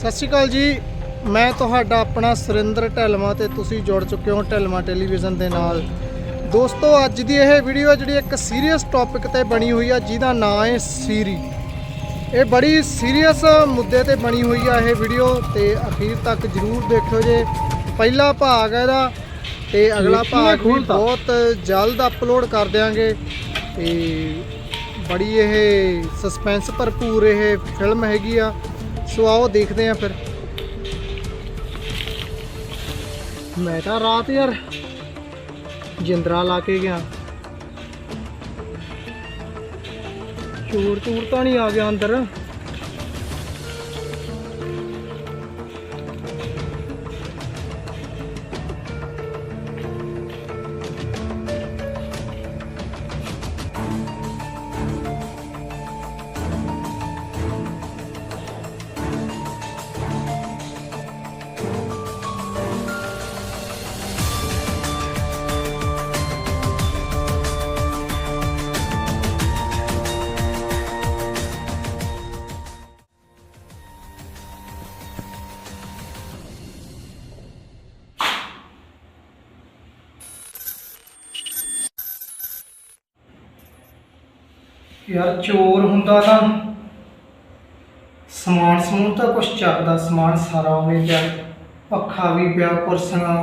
ਸਤਿ ਸ਼੍ਰੀ ਅਕਾਲ ਜੀ। ਮੈਂ ਤੁਹਾਡਾ ਆਪਣਾ ਸੁਰਿੰਦਰ ਢਲਮਾ ਤੇ ਤੁਸੀਂ ਜੁੜ ਚੁੱਕੇ ਹੋ ਢਲਮਾ ਟੈਲੀਵਿਜ਼ਨ ਦੇ ਨਾਲ। ਦੋਸਤੋ ਅੱਜ ਦੀ ਇਹ ਵੀਡੀਓ ਜਿਹੜੀ ਇੱਕ ਸੀਰੀਅਸ ਟੌਪਿਕ ਤੇ ਬਣੀ ਹੋਈ ਆ ਜਿਹਦਾ ਨਾਮ ਹੈ ਸੀਰੀ। ਇਹ ਬੜੀ ਸੀਰੀਅਸ ਮੁੱਦੇ ਤੇ ਬਣੀ ਹੋਈ ਆ ਇਹ ਵੀਡੀਓ ਤੇ ਅਖੀਰ ਤੱਕ ਜਰੂਰ ਦੇਖਿਓ ਜੇ। ਪਹਿਲਾ ਭਾਗ ਹੈ ਇਹਦਾ ਤੇ ਅਗਲਾ ਭਾਗ ਵੀ ਬਹੁਤ ਜਲਦ ਅਪਲੋਡ ਕਰ ਦਿਆਂਗੇ। ਤੇ ਬੜੀ ਇਹ ਸਸਪੈਂਸ ਭਰਪੂਰ ਇਹ ਫਿਲਮ ਹੈਗੀ ਆ। ਸੋ ਆਓ ਦੇਖਦੇ ਆਂ ਫਿਰ। ਮੈਂ ਤਾਂ ਰਾਤ ਯਾਰ ਜਿੰਦਰਾ ਲਾ ਕੇ ਗਿਆ। ਚੋਰ ਚੂਰ ਤਾਂ ਨਹੀਂ ਆ ਗਿਆ ਅੰਦਰ। ਯਾਰ ਚੋਰ ਹੁੰਦਾ ਤਾਂ ਸਮਾਨ ਸਮੂਨ ਤਾਂ ਕੁਛ ਚੱਕਦਾ, ਸਮਾਨ ਸਾਰਾ ਹੋਵੇ ਪਿਆ ਪੱਖਾ ਵੀ ਪਿਆ, ਕੁਰਸੀਆਂ।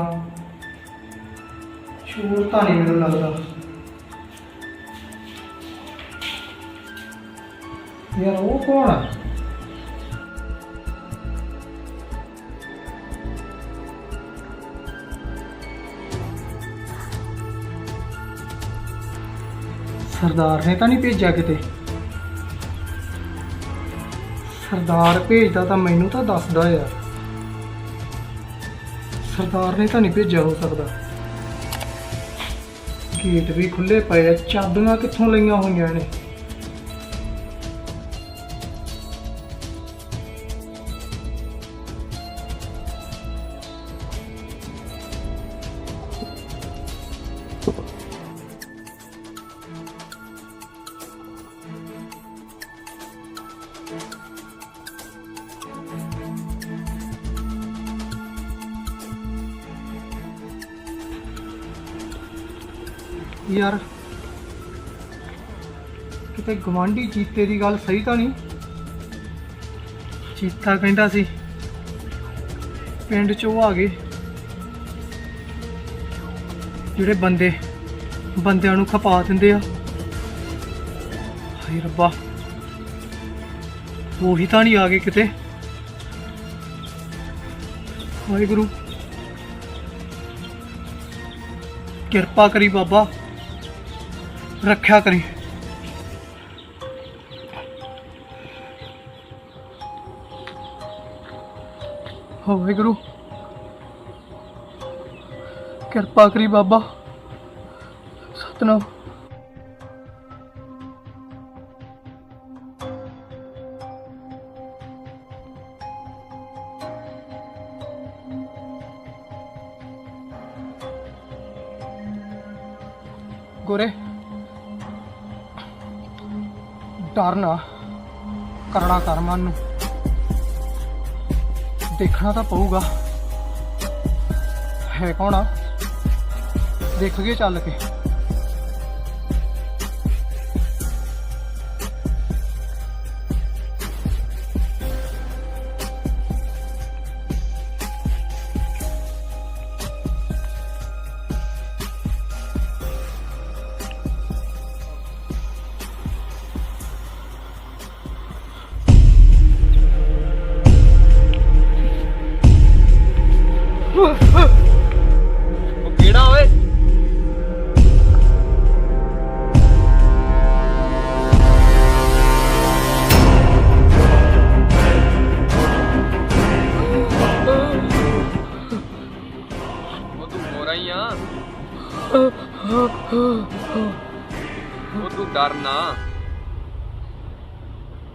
ਚੋਰ ਤਾਂ ਨਹੀਂ ਮੈਨੂੰ ਲੱਗਦਾ। ਯਾਰ ਉਹ ਕੌਣ ਆ ਸਰਦਾਰ ਨੇ ਤਾਂ ਨਹੀਂ ਭੇਜਿਆ ਕਿਤੇ। ਸਰਦਾਰ ਭੇਜਦਾ ਤਾਂ ਮੈਨੂੰ ਤਾਂ ਦੱਸਦਾ ਯਾਰ। ਸਰਦਾਰ ਨੇ ਤਾਂ ਨਹੀਂ ਭੇਜਿਆ ਹੋ ਸਕਦਾ। ਗੇਟ ਵੀ ਖੁੱਲੇ ਪਏ ਆ ਚਾਬੀਆਂ ਕਿੱਥੋਂ ਲਈਆਂ ਹੋਈਆਂ ਨੇ? ਯਾਰ, ਕਿਤੇ ਗਵਾਂਢੀ ਚੀਤੇ ਦੀ ਗੱਲ ਸਹੀ ਤਾਂ ਨਹੀਂ? ਚੀਤਾ ਕਹਿੰਦਾ ਸੀ, ਪਿੰਡ ਚੋਂ ਉਹ ਆ ਗਏ। ਜਿਹੜੇ ਬੰਦੇ, ਬੰਦਿਆਂ ਨੂੰ ਖਪਾ ਦਿੰਦੇ ਆ। ਹਾਏ ਰੱਬਾ, ਉਹੀ ਤਾਂ ਨਹੀਂ ਆ ਗਏ ਕਿਤੇ। ਵਾਹਿਗੁਰੂ, ਕਿਰਪਾ ਕਰੀ ਬਾਬਾ। ਰੱਖਿਆ ਕਰੀ ਹੋ ਵਾਹਿਗੁਰੂ ਕਿਰਪਾ ਕਰੀ ਬਾਬਾ ਸਤਨਾਮ ਗੋਰੇ ਡਰਨਾ ਕਰੜਾ ਕਰ ਮਨ ਨੂੰ। ਦੇਖਣਾ ਤਾਂ ਪਊਗਾ। ਹੈ ਕੌਣ ਆ? ਦੇਖ ਗਏ ਚੱਲ ਕੇ। ਉਹ ਤੂੰ ਮੋਰਾ ਹੀ ਆ। ਉਹ ਤੂੰ ਡਰ ਨਾ।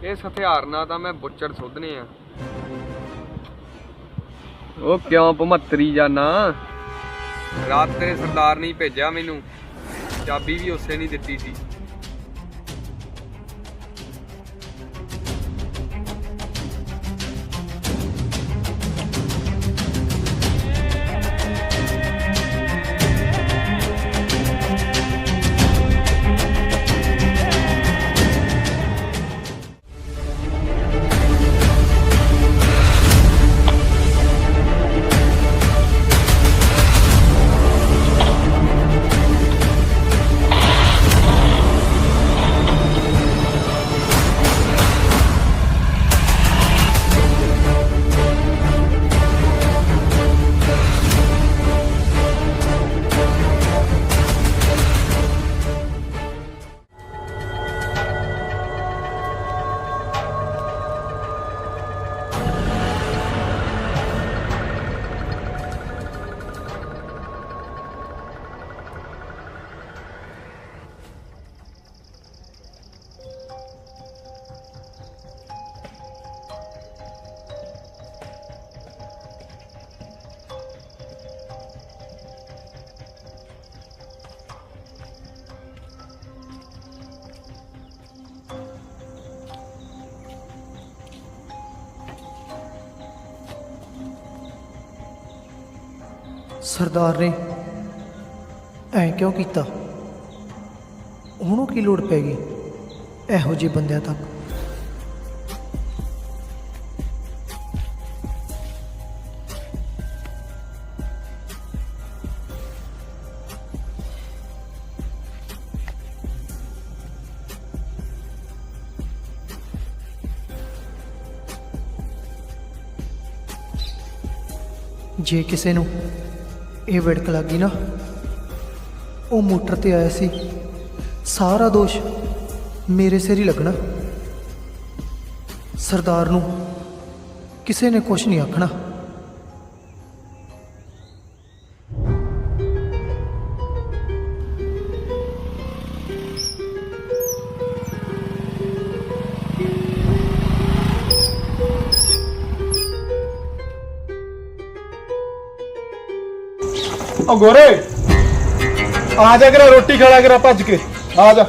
ਇਸ ਹਥਿਆਰ ਨਾਲ ਤਾਂ ਮੈਂ ਬੁੱਚੜ ਸੁੱਧਨੇ ਆ। ਉਹ ਕਿਉਂ ਭਮੱਤਰੀ ਜਾਨਾ? ਰਾਤ ਤੇਰੇ ਸਰਦਾਰ ਨੇ ਹੀ ਭੇਜਿਆ ਮੈਨੂੰ। ਚਾਬੀ ਵੀ ਉਸੇ ਨਹੀਂ ਦਿੱਤੀ ਸੀ। ਸਰਦਾਰ ਨੇ ਐ ਕਿਉਂ ਕੀਤਾ? ਉਹਨੂੰ ਕੀ ਲੋੜ ਪੈ ਗਈ ਇਹੋ ਜਿਹੇ ਬੰਦਿਆਂ ਤੱਕ? ਜੇ ਕਿਸੇ ਨੂੰ ਇਹ ਵਿੜਕ ਲੱਗੀ ਨਾ। ਉਹ ਮੋਟਰ ਤੇ ਆਇਆ ਸੀ। ਸਾਰਾ ਦੋਸ਼ ਮੇਰੇ ਸਿਰ ਹੀ ਲੱਗਣਾ। ਸਰਦਾਰ ਨੂੰ ਕਿਸੇ ਨੇ ਕੁਝ ਨਹੀਂ ਆਖਣਾ। ਓ ਗੋਰੇ ਆ ਜਾ ਕਰਾ ਰੋਟੀ ਖਾ ਲਿਆ ਕਰਾ ਭੱਜ ਕੇ। ਆ ਜਾ।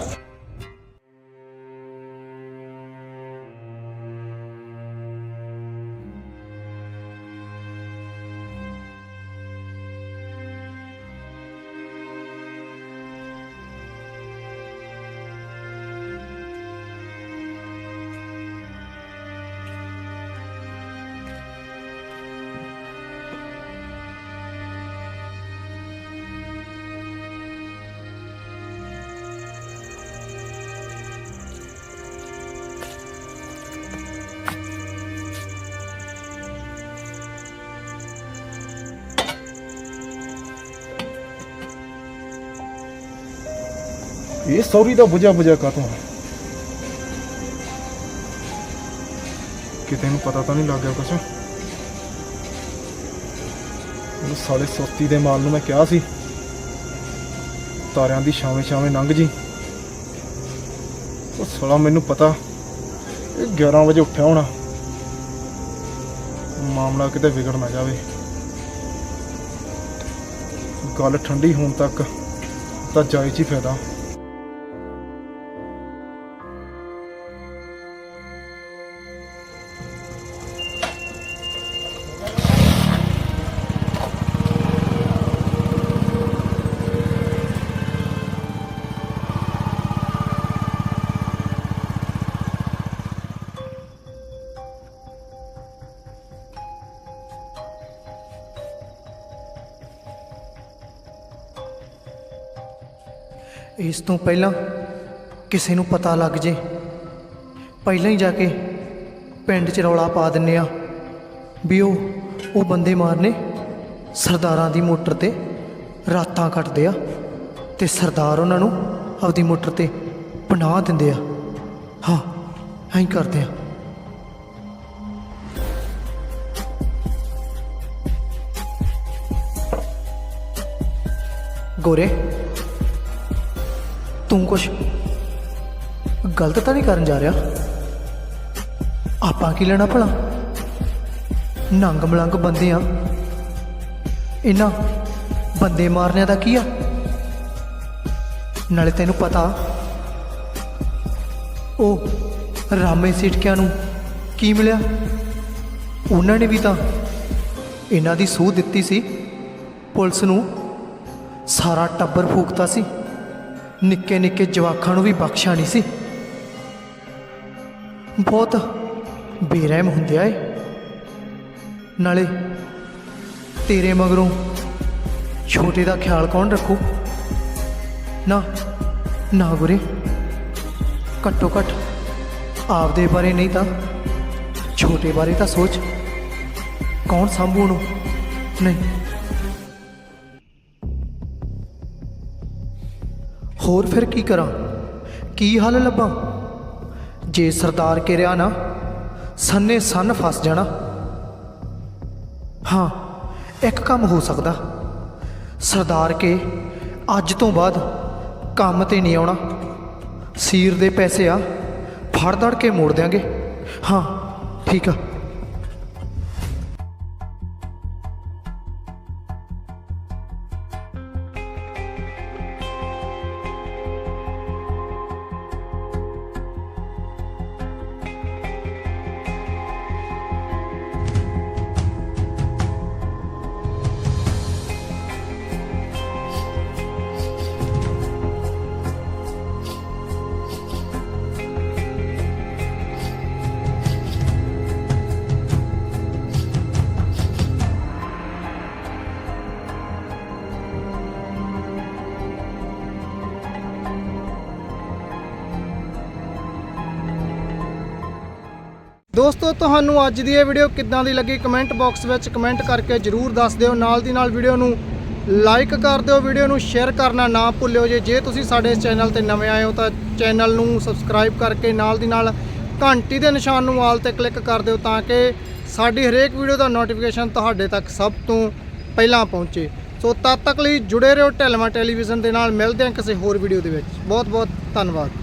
ਇਹ ਸੌਰੀ ਦਾ ਬੁਝਾ ਬੁਝਾ ਕਾਤੋਂ ਕਿਤੇ ਨੂੰ ਪਤਾ ਤਾਂ ਨਹੀਂ ਲੱਗ ਗਿਆ ਕੁਛ ਉਹ ਸਾਲੇ ਸੁਸਤੀ ਦੇ ਮਾਲ ਨੂੰ ਮੈਂ ਕਿਹਾ ਸੀ ਤਾਰਿਆਂ ਦੀ ਛਾਵੇਂ ਛਾਵੇਂ ਲੰਘ ਜੀ ਉਹ ਸਾਲਾ ਮੈਨੂੰ ਪਤਾ ਇਹ 11 ਵਜੇ ਉੱਠਿਆ ਹੋਣਾ ਮਾਮਲਾ ਕਿਤੇ ਵਿਗੜ ਨਾ ਜਾਵੇ ਗੱਲ ਠੰਡੀ ਹੋਣ ਤੱਕ ਤਾਂ ਜਾਇਜ਼ ਹੀ ਫਾਇਦਾ ਇਸ ਤੋਂ ਪਹਿਲਾਂ ਕਿਸੇ ਨੂੰ ਪਤਾ ਲੱਗ ਜੇ। ਪਹਿਲਾਂ ਹੀ ਜਾ ਕੇ ਪਿੰਡ 'ਚ ਰੌਲਾ ਪਾ ਦਿੰਨੇ ਆ ਵੀ ਉਹ ਉਹ ਬੰਦੇ ਮਾਰਨੇ ਸਰਦਾਰਾਂ ਦੀ ਮੋਟਰ ਤੇ ਰਾਤਾਂ ਕੱਟਦੇ ਆ ਤੇ ਸਰਦਾਰ ਉਹਨਾਂ ਨੂੰ ਆਪਦੀ ਮੋਟਰ ਤੇ ਪਨਾਹ ਦਿੰਦੇ ਆ। ਹਾਂ, ਐਂ ਕਰਦੇ ਆ। ਗੋਰੇ ਤੂੰ ਕੁਛ ਗਲਤ ਤਾਂ ਨਹੀਂ ਕਰਨ ਜਾ ਰਿਹਾ? ਆਪਾਂ ਕੀ ਲੈਣਾ ਭਲਾ? ਨੰਗ ਮਲੰਗ ਬੰਦੇ ਆ। ਇਹਨਾਂ ਬੰਦੇ ਮਾਰਨਿਆਂ ਦਾ ਕੀ ਆ? ਨਾਲੇ ਤੈਨੂੰ ਪਤਾ, ਉਹ ਰਾਮੇ ਸਿਟਕਿਆਂ ਨੂੰ ਕੀ ਮਿਲਿਆ? ਉਹਨਾਂ ਨੇ ਵੀ ਤਾਂ ਇਹਨਾਂ ਦੀ ਸੂਹ ਦਿੱਤੀ ਸੀ। ਪੁਲਿਸ ਨੂੰ ਸਾਰਾ ਟੱਬਰ ਫੂਕਤਾ ਸੀ। ਨਿੱਕੇ ਨਿੱਕੇ ਜਵਾਕਾਂ ਨੂੰ ਵੀ ਬਖਸ਼ਾ ਨਹੀਂ ਸੀ। ਬਹੁਤ ਬੇਰਹਿਮ ਹੁੰਦੇ ਆ ਇਹ। ਨਾਲੇ ਤੇਰੇ ਮਗਰੋਂ ਛੋਟੇ ਦਾ ਖਿਆਲ ਕੌਣ ਰੱਖੂ? ਨਾ ਨਾ ਗੁਰੇ ਘੱਟੋ ਘੱਟ ਆਪਦੇ ਬਾਰੇ ਨਹੀਂ ਤਾਂ ਛੋਟੇ ਬਾਰੇ ਤਾਂ ਸੋਚ। ਕੌਣ ਸੰਭੂ ਨੂੰ ਨਹੀਂ। ਹੋਰ ਫਿਰ ਕੀ ਕਰਾਂ? ਕੀ ਹੱਲ ਲੱਭਾਂ? ਜੇ ਸਰਦਾਰ ਕਿਰਿਆ ਨਾ, ਸੰਨੇ ਸੰਨ ਫਸ ਜਾਣਾ। ਹਾਂ, ਇੱਕ ਕੰਮ ਹੋ ਸਕਦਾ। ਸਰਦਾਰ ਕੇ, ਅੱਜ ਤੋਂ ਬਾਅਦ ਕੰਮ ਤੇ ਨਹੀਂ ਆਉਣਾ। ਸੀਰ ਦੇ ਪੈਸੇ ਆ ਫੜ ਦੜ ਕੇ ਮੋੜ ਦਿਆਂਗੇ। ਹਾਂ, ਠੀਕ ਆ। ਦੋਸਤੋ, ਤੁਹਾਨੂੰ ਅੱਜ ਦੀ ਇਹ ਵੀਡੀਓ ਕਿੱਦਾਂ ਦੀ ਲੱਗੀ? ਕਮੈਂਟ ਬਾਕਸ ਵਿੱਚ ਕਮੈਂਟ ਕਰਕੇ ਜਰੂਰ ਦੱਸ ਦਿਓ। ਨਾਲ ਦੀ ਨਾਲ ਵੀਡੀਓ ਨੂੰ ਲਾਈਕ ਕਰ ਦਿਓ। ਵੀਡੀਓ ਨੂੰ ਸ਼ੇਅਰ ਕਰਨਾ ਨਾ ਭੁੱਲਿਓ ਜੇ। ਜੇ ਤੁਸੀਂ ਸਾਡੇ ਚੈਨਲ ਤੇ ਨਵੇਂ ਆਏ ਹੋ, ਤਾਂ ਚੈਨਲ ਨੂੰ ਸਬਸਕ੍ਰਾਈਬ ਕਰਕੇ ਨਾਲ ਦੀ ਨਾਲ ਘੰਟੀ ਦੇ ਨਿਸ਼ਾਨ ਨੂੰ ਆਲ ਤੇ ਕਲਿੱਕ ਕਰ ਦਿਓ ਤਾਂ ਕਿ ਸਾਡੀ ਹਰੇਕ ਵੀਡੀਓ ਦਾ ਨੋਟੀਫਿਕੇਸ਼ਨ ਤੁਹਾਡੇ ਤੱਕ ਸਭ ਤੋਂ ਪਹਿਲਾਂ ਪਹੁੰਚੇ। ਸੋ ਤਦ ਤੱਕ ਲਈ ਜੁੜੇ ਰਹੋ ਢਲਮਾ ਟੈਲੀਵਿਜ਼ਨ ਦੇ ਨਾਲ। ਮਿਲਦੇ ਹਾਂ ਕਿਸੇ ਹੋਰ ਵੀਡੀਓ ਦੇ ਵਿੱਚ। ਬਹੁਤ ਬਹੁਤ ਧੰਨਵਾਦ।